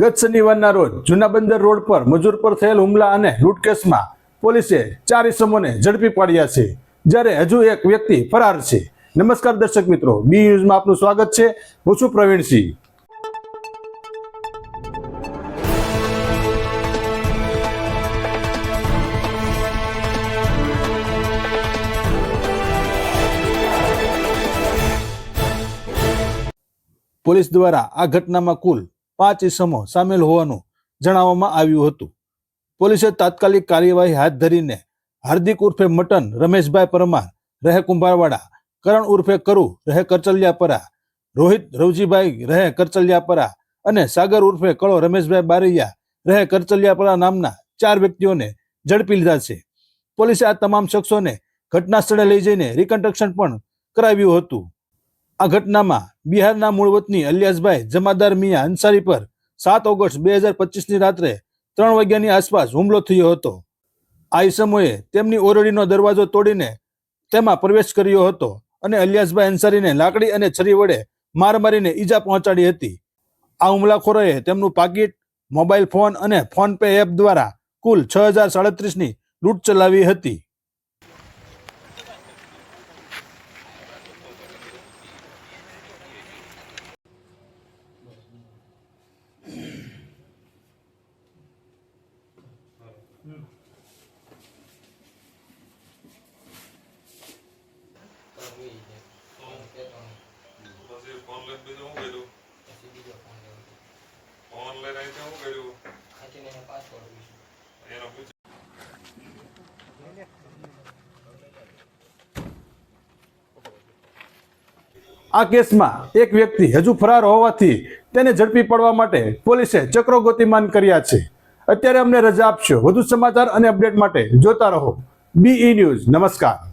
ગત શનિવારના રોજ જૂના બંદર રોડ પર મજૂર પર થયેલ હુમલા અને લૂંટ કેસમાં પોલીસે ચાર ઇસમોને ઝડપી પાડ્યા છે. જ્યારે હજુ એક વ્યક્તિ ફરાર છે. નમસ્કાર દર્શક મિત્રો, બી ન્યૂઝમાં આપનું સ્વાગત છે. હું છું પ્રવીણસિંહ. પોલીસ દ્વારા આ ઘટનામાં કુલ પાંચ ઇસમો સામેલ હોવાનું જણાવવામાં આવ્યું હતું. પોલીસે તાત્કાલિક કાર્યવાહી હાથ ધરીને હાર્દિક ઉર્ફે મટન, રમેશભાઈ પરમાર, રહે કુંભારવાડા, કરણ ઉર્ફે કરુ, રહે કરચલિયાપરા, રોહિત રવજીભાઈ, રહે કરચલિયાપરા અને સાગર ઉર્ફે કળો રમેશભાઈ બારૈયા, રહે કરચલિયાપરા નામના ચાર વ્યક્તિઓને ઝડપી લીધા છે. પોલીસે આ તમામ શખ્સોને ઘટના સ્થળે લઈ જઈને રિકન્સ્ટ્રક્શન પણ કરાવ્યું હતું. આ ઘટનામાં બિહારના મૂળ વતની અલિયાસભાઈ જમાદાર મિયા અંસારી પર સાત ઓગસ્ટ બે હજાર પચીસની રાત્રે ત્રણ વાગ્યાની આસપાસ હુમલો થયો હતો. આ ઈસમોએ તેમની ઓરડીનો દરવાજો તોડીને તેમાં પ્રવેશ કર્યો હતો અને અલિયાસભાઈ અંસારીને લાકડી અને છરી વડે માર મારીને ઈજા પહોંચાડી હતી. આ હુમલાખોરોએ તેમનું પાકીટ, મોબાઈલ ફોન અને ફોન પે એપ દ્વારા કુલ છ હજાર સાડત્રીસની લૂંટ ચલાવી હતી. આ કેસમાં એક વ્યક્તિ હજુ ફરાર હોવાથી તેને ઝડપી પડવા માટે પોલીસે ચક્રો ગતિમાન કર્યા છે. અત્યારે અમને રજા આપશો. વધુ સમાચાર અને અપડેટ માટે જોતા રહો. બીઈ ન્યૂઝ નમસ્કાર.